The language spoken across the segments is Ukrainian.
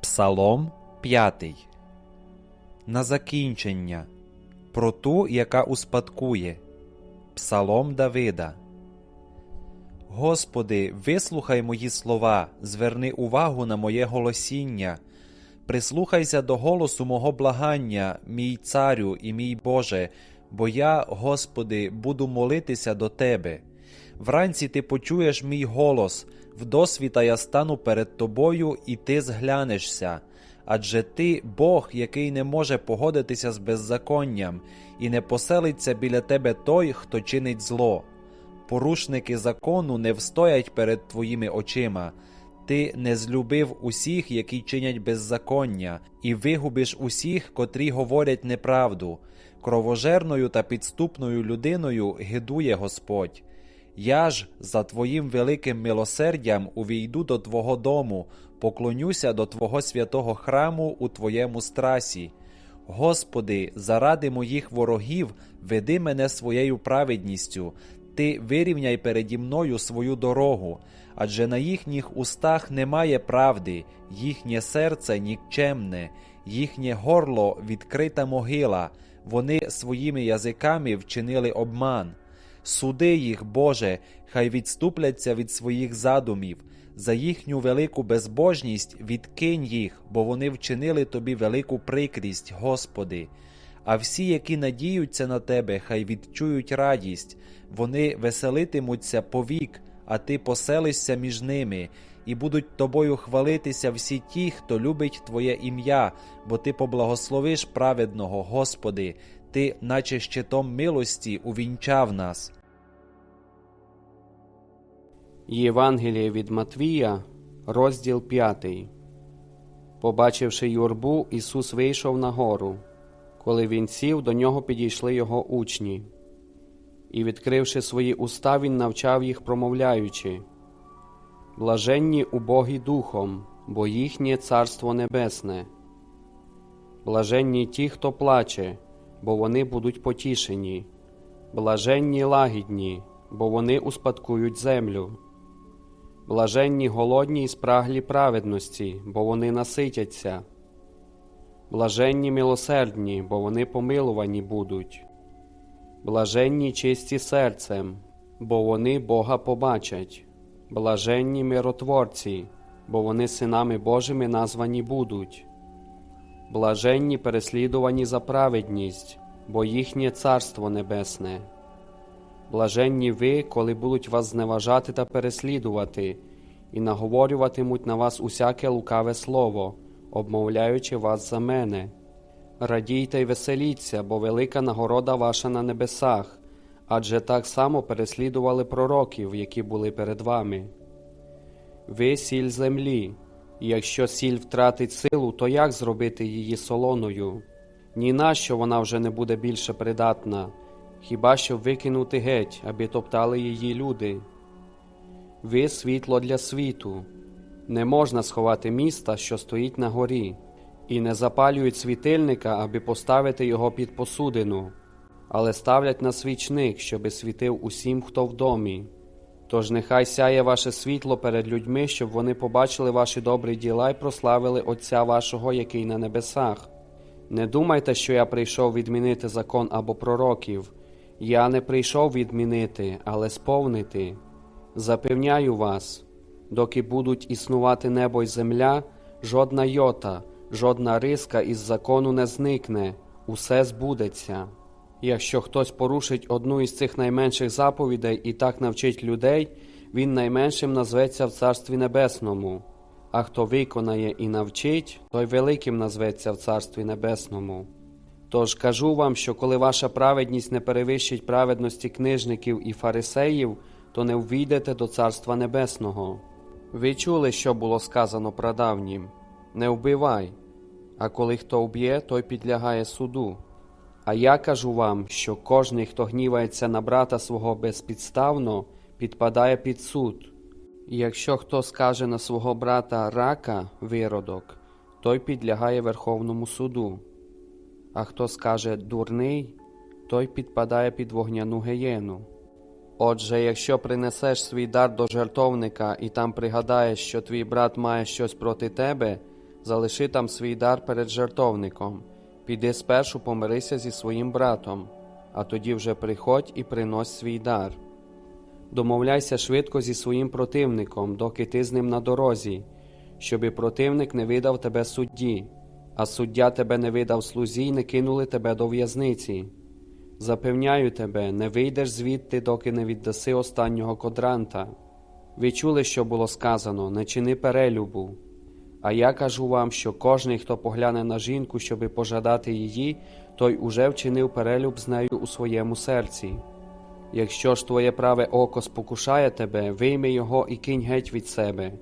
Псалом 5. На закінчення. Про ту, яка успадкує. Псалом Давида. Господи, вислухай мої слова, зверни увагу на моє голосіння. Прислухайся до голосу мого благання, мій царю і мій Боже, бо я, Господи, буду молитися до Тебе. Вранці ти почуєш мій голос, вдосвіта я стану перед тобою, і ти зглянешся. Адже ти Бог, який не може погодитися з беззаконням, і не поселиться біля тебе той, хто чинить зло. Порушники закону не встоять перед твоїми очима. Ти не злюбив усіх, які чинять беззаконня, і вигубиш усіх, котрі говорять неправду. Кровожерною та підступною людиною гидує Господь. Я ж за Твоїм великим милосердям увійду до Твого дому, поклонюся до Твого святого храму у Твоєму страсі. Господи, заради моїх ворогів веди мене своєю праведністю, Ти вирівняй переді мною свою дорогу, адже на їхніх устах немає правди, їхнє серце нікчемне, їхнє горло відкрита могила, вони своїми язиками вчинили обман. Суди їх, Боже, хай відступляться від своїх задумів, за їхню велику безбожність відкинь їх, бо вони вчинили тобі велику прикрість, Господи. А всі, які надіються на Тебе, хай відчують радість, вони веселитимуться повік, а Ти поселишся між ними, і будуть тобою хвалитися всі ті, хто любить Твоє ім'я, бо Ти поблагословиш праведного, Господи, Ти, наче щитом милості, увінчав нас. Євангеліє від Матвія, розділ 5. Побачивши юрбу, Ісус вийшов на гору. Коли він сів, до нього підійшли його учні. І, відкривши свої уста, він навчав їх, промовляючи Блаженні убогі духом, бо їхнє царство небесне. Блаженні ті, хто плаче, бо вони будуть потішені. Блаженні лагідні, бо вони успадкують землю. Блаженні голодні і спраглі праведності, бо вони наситяться. Блаженні милосердні, бо вони помилувані будуть. Блаженні чисті серцем, бо вони Бога побачать. Блаженні миротворці, бо вони синами Божими названі будуть. Блаженні переслідувані за праведність, бо їхнє царство небесне. Блаженні ви, коли будуть вас зневажати та переслідувати, і наговорюватимуть на вас усяке лукаве слово, обмовляючи вас за мене. Радійте й веселіться, бо велика нагорода ваша на небесах, адже так само переслідували пророків, які були перед вами. Ви сіль землі, якщо сіль втратить силу, то як зробити її солоною? Ні на що вона вже не буде більше придатна, хіба що викинути геть, аби топтали її люди. Ви світло для світу. Не можна сховати міста, що стоїть на горі, і не запалюють світильника, аби поставити його під посудину, але ставлять на свічник, щоби світив усім, хто в домі. Тож нехай сяє ваше світло перед людьми, щоб вони побачили ваші добрі діла і прославили Отця вашого, який на небесах. Не думайте, що я прийшов відмінити закон або пророків. Я не прийшов відмінити, але сповнити. Запевняю вас, доки будуть існувати небо й земля, жодна йота, жодна риска із закону не зникне, усе збудеться. Якщо хтось порушить одну із цих найменших заповідей і так навчить людей, він найменшим назветься в Царстві Небесному, а хто виконає і навчить, той великим назветься в Царстві Небесному. Тож кажу вам, що коли ваша праведність не перевищить праведності книжників і фарисеїв, то не ввійдете до Царства Небесного. Ви чули, що було сказано прадавнім не вбивай, а коли хто вб'є, той підлягає суду. А я кажу вам, що кожний, хто гнівається на брата свого безпідставно, підпадає під суд. І якщо хто скаже на свого брата рака виродок, той підлягає Верховному суду. А хто скаже дурний, той підпадає під вогняну гієну. Отже, якщо принесеш свій дар до жертовника і там пригадаєш, що твій брат має щось проти тебе, залиши там свій дар перед жертовником, піди спершу помирися зі своїм братом, а тоді вже приходь і принось свій дар. Домовляйся швидко зі своїм противником, доки ти з ним на дорозі, щоби противник не видав тебе судді, а суддя тебе не видав слузі й не кинули тебе до в'язниці. Запевняю тебе, не вийдеш звідти, доки не віддаси останнього кодранта. Ви чули, що було сказано, не чини перелюбу. А я кажу вам, що кожний, хто погляне на жінку, щоби пожадати її, той уже вчинив перелюб з нею у своєму серці. Якщо ж твоє праве око спокушає тебе, вийми його і кинь геть від себе,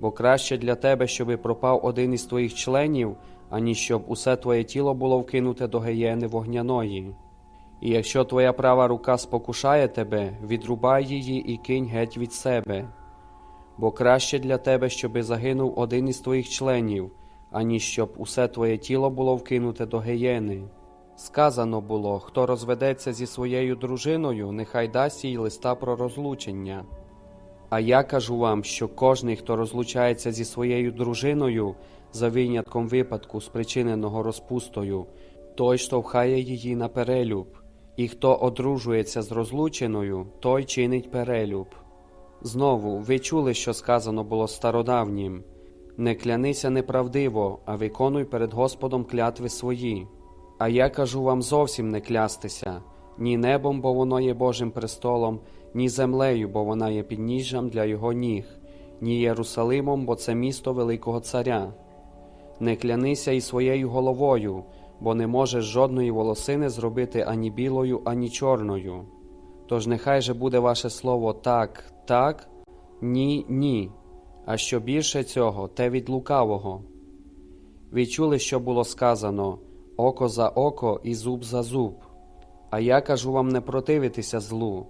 бо краще для тебе, щоби пропав один із твоїх членів, аніж щоб усе твоє тіло було вкинуте до гієни вогняної. І якщо твоя права рука спокушає тебе, відрубай її і кинь геть від себе. Бо краще для тебе, щоби загинув один із твоїх членів, аніж щоб усе твоє тіло було вкинуте до гієни. Сказано було, хто розведеться зі своєю дружиною, нехай дасть їй листа про розлучення. А я кажу вам, що кожний, хто розлучається зі своєю дружиною, за винятком випадку, спричиненого розпустою, той штовхає її на перелюб, і хто одружується з розлученою, той чинить перелюб. Знову, ви чули, що сказано було стародавнім не клянися неправдиво, а виконуй перед Господом клятви свої. А я кажу вам зовсім не клястися ні небом, бо воно є Божим престолом, ні землею, бо вона є підніжжям для його ніг, ні Єрусалимом, бо це місто Великого Царя. Не клянися і своєю головою, бо не можеш жодної волосини зробити ані білою, ані чорною. Тож нехай же буде ваше слово так, так, ні, ні, а що більше цього, те від лукавого. Ви чули, що було сказано око за око і зуб за зуб. А я кажу вам не противитися злу.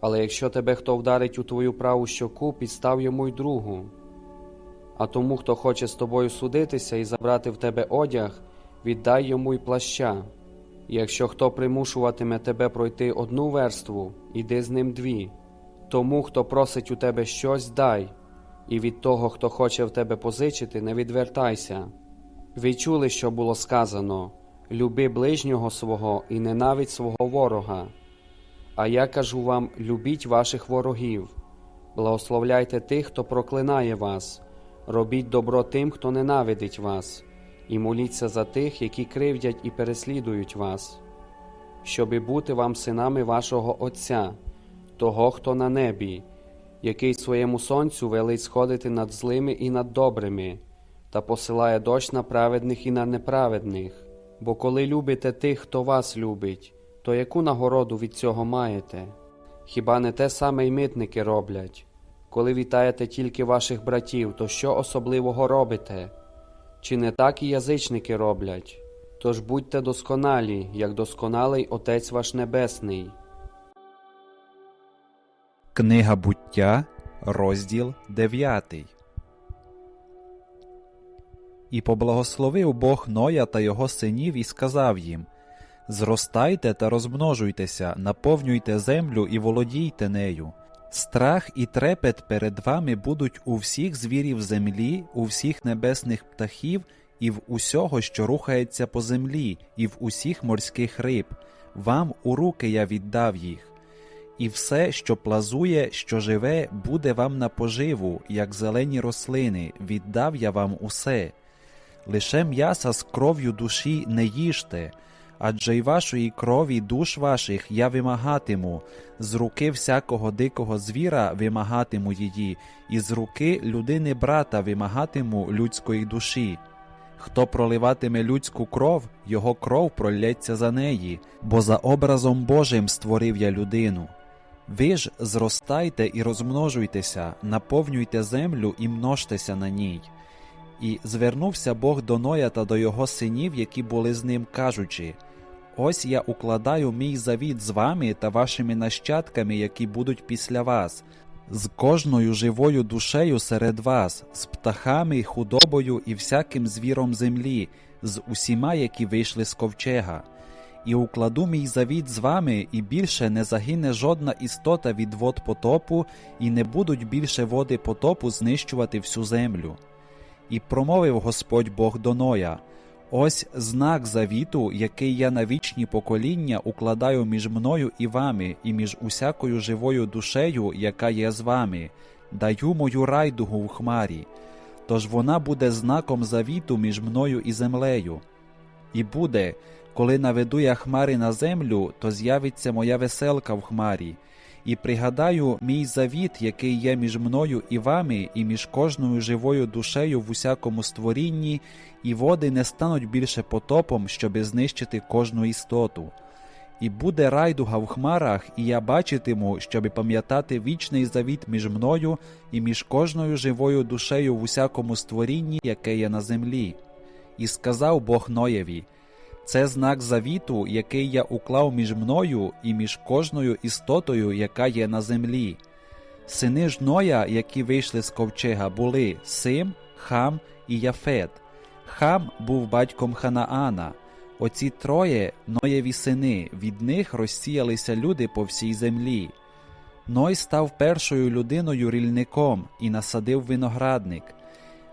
Але якщо тебе хто вдарить у твою праву щоку, підстав йому й другу. А тому, хто хоче з тобою судитися і забрати в тебе одяг, віддай йому й плаща. Якщо хто примушуватиме тебе пройти одну верству, іди з ним дві. Тому, хто просить у тебе щось, дай, і від того, хто хоче в тебе позичити, не відвертайся. Ви чули, що було сказано люби ближнього свого і ненавидь свого ворога. А я кажу вам: любіть ваших ворогів, благословляйте тих, хто проклинає вас, робіть добро тим, хто ненавидить вас, і моліться за тих, які кривдять і переслідують вас, щоби бути вам синами вашого Отця, того, хто на небі, який своєму сонцю велить сходити над злими і над добрими, та посилає дощ на праведних і на неправедних. Бо коли любите тих, хто вас любить, то яку нагороду від цього маєте? Хіба не те саме й митники роблять? Коли вітаєте тільки ваших братів, то що особливого робите? Чи не так і язичники роблять? Тож будьте досконалі, як досконалий Отець ваш Небесний. Книга буття, розділ 9. І поблагословив Бог Ноя та його синів і сказав їм Зростайте та розмножуйтеся, наповнюйте землю і володійте нею. Страх і трепет перед вами будуть у всіх звірів землі, у всіх небесних птахів, і в усього, що рухається по землі, і в усіх морських риб. Вам у руки я віддав їх. І все, що плазує, що живе, буде вам на поживу, як зелені рослини, віддав я вам усе. Лише м'яса з кров'ю душі не їжте, адже й вашої крові душ ваших я вимагатиму, з руки всякого дикого звіра вимагатиму її, і з руки людини брата вимагатиму людської душі. Хто проливатиме людську кров, його кров пролється за неї, бо за образом Божим створив я людину. Ви ж зростайте і розмножуйтеся, наповнюйте землю і множтеся на ній. І звернувся Бог до Ноя та до його синів, які були з ним, кажучи: Ось я укладаю мій завіт з вами та вашими нащадками, які будуть після вас, з кожною живою душею серед вас, з птахами, худобою і всяким звіром землі, з усіма, які вийшли з ковчега. І укладу мій завіт з вами, і більше не загине жодна істота від вод потопу, і не будуть більше води потопу знищувати всю землю. І промовив Господь Бог до Ноя: Ось знак завіту, який я на вічні покоління укладаю між мною і вами, і між усякою живою душею, яка є з вами, даю мою райдугу в хмарі. Тож вона буде знаком завіту між мною і землею. І буде, коли наведу я хмари на землю, то з'явиться моя веселка в хмарі, і пригадаю мій завіт, який є між мною і вами, і між кожною живою душею в усякому створінні, і води не стануть більше потопом, щоби знищити кожну істоту. І буде райдуга в хмарах, і я бачитиму, щоби пам'ятати вічний завіт між мною і між кожною живою душею в усякому створінні, яке є на землі. І сказав Бог Ноєві: це знак завіту, який я уклав між мною і між кожною істотою, яка є на землі. Сини ж Ноя, які вийшли з ковчега, були Сим, Хам і Яфет. Хам був батьком Ханаана. Оці троє Ноєві сини, від них розсіялися люди по всій землі. Ной став першою людиною рільником і насадив виноградник.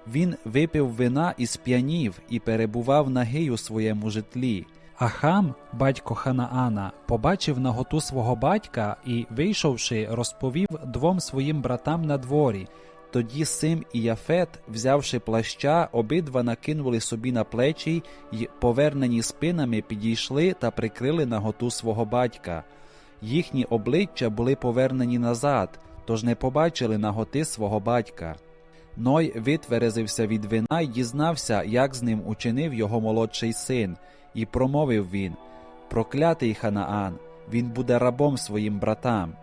Він випив вина і сп'янів і перебував нагий у своєму житлі. А хам, батько Ханаана, побачив наготу свого батька і, вийшовши, розповів двом своїм братам на дворі. Тоді Сим і Яфет, взявши плаща, обидва накинули собі на плечі й, повернені спинами, підійшли та прикрили наготу свого батька. Їхні обличчя були повернені назад, тож не побачили наготи свого батька. Ной витверезився від вина й дізнався, як з ним учинив його молодший син, і промовив він: Проклятий Ханаан, він буде рабом своїм братам.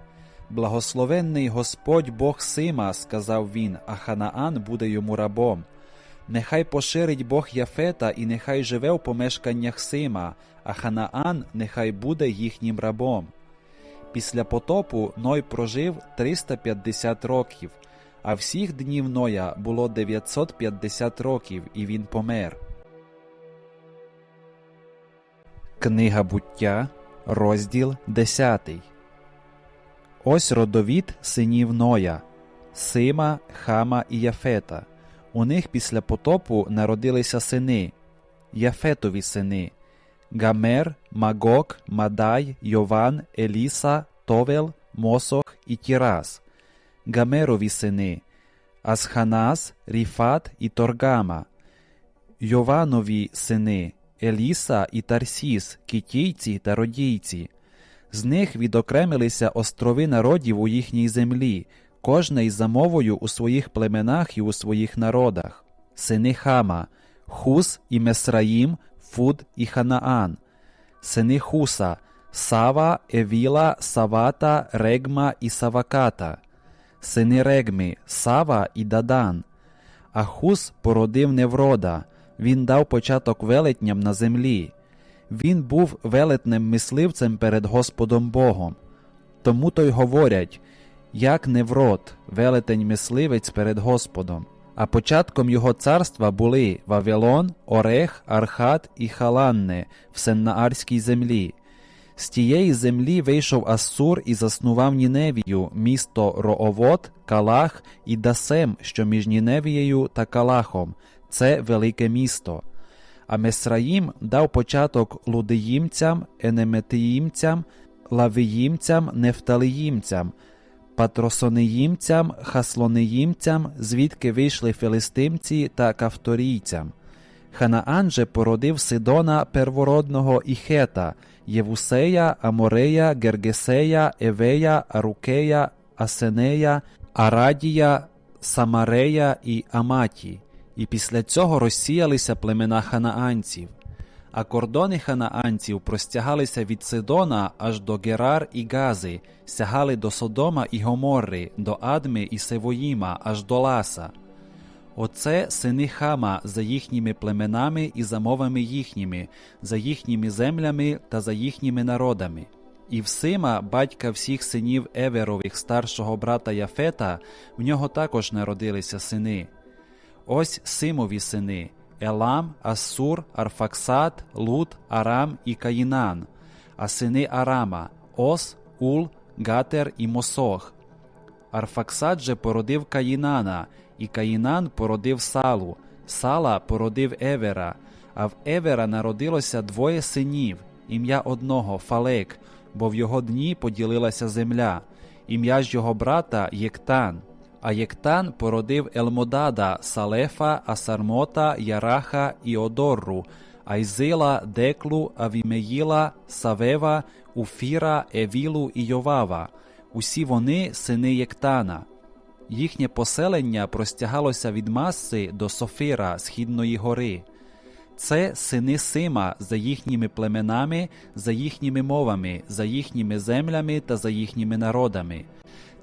Благословенний Господь Бог Сима, сказав він, а Ханаан буде йому рабом. Нехай поширить Бог Яфета, і нехай живе в помешканнях Сима, а Ханаан нехай буде їхнім рабом. Після потопу Ной прожив 350 років, а всіх днів Ноя було 950 років, і він помер. Книга буття, розділ 10. Ось родовід синів Ноя, Сима, Хама і Яфета. У них після потопу народилися сини, Яфетові сини Гамер, Магок, Мадай, Йован, Еліса, Товел, Мосох і Тірас. Гамерові сини Асханас, Ріфат і Торгама. Йованові сини Еліса і Тарсіс, кітійці та родійці. З них відокремилися острови народів у їхній землі, кожна із замовою у своїх племенах і у своїх народах. Сини Хама, Хус і Месраїм, Фуд і Ханаан, сини Хуса, Сава, Евіла, Савата, Регма і Саваката, сини Регми, Сава і Дадан. А Хус породив Неврода, він дав початок велетням на землі. Він був велетним мисливцем перед Господом Богом. Тому то й говорять, як Неврод, велетень мисливець перед Господом. А початком його царства були Вавилон, Орех, Архат і Халанне в Сеннаарській землі. З тієї землі вийшов Ассур і заснував Ніневію, місто Роовод, Калах і Дасем, що між Ніневією та Калахом. Це велике місто. А Месраїм дав початок лудеїмцям, енеметиїмцям, лавиїмцям, нефталиїмцям, патросонеїмцям, хаслонеїмцям, звідки вийшли филистимці та кавторійцям. Ханаан же породив Сидона первородного і Хета, Євусея, Аморея, Гергесея, Евея, Арукея, Асенея, Арадія, Самарея і Аматі. І після цього розсіялися племена ханаанців. А кордони ханаанців простягалися від Сидона аж до Герар і Гази, сягали до Содома і Гоморри, до Адми і Севоїма, аж до Ласа. Оце сини Хама за їхніми племенами і замовами їхніми, за їхніми землями та за їхніми народами. І в Сима, батька всіх синів Еверових старшого брата Яфета, в нього також народилися сини. Ось Симові сини Елам, Ассур, Арфаксад, Лут, Арам і Каїнан, а сини Арама Ос, Ул, Гатер і Мосох. Арфаксад же породив Каїнана, і Каїнан породив Салу. Сала породив Евера, а в Евера народилося двоє синів, ім'я одного Фалек, бо в його дні поділилася земля, ім'я ж його брата Єктан. А Єктан породив Елмодада, Салефа, Асармота, Яраха і Одорру, Айзила, Деклу, Авімеїла, Савева, Уфіра, Евілу і Йовава. Усі вони сини Єктана. Їхнє поселення простягалося від Маси до Софира, східної гори. Це сини Сима за їхніми племенами, за їхніми мовами, за їхніми землями та за їхніми народами.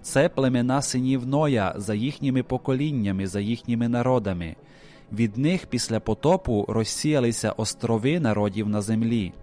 Це племена синів Ноя за їхніми поколіннями, за їхніми народами. Від них після потопу розсіялися острови народів на землі.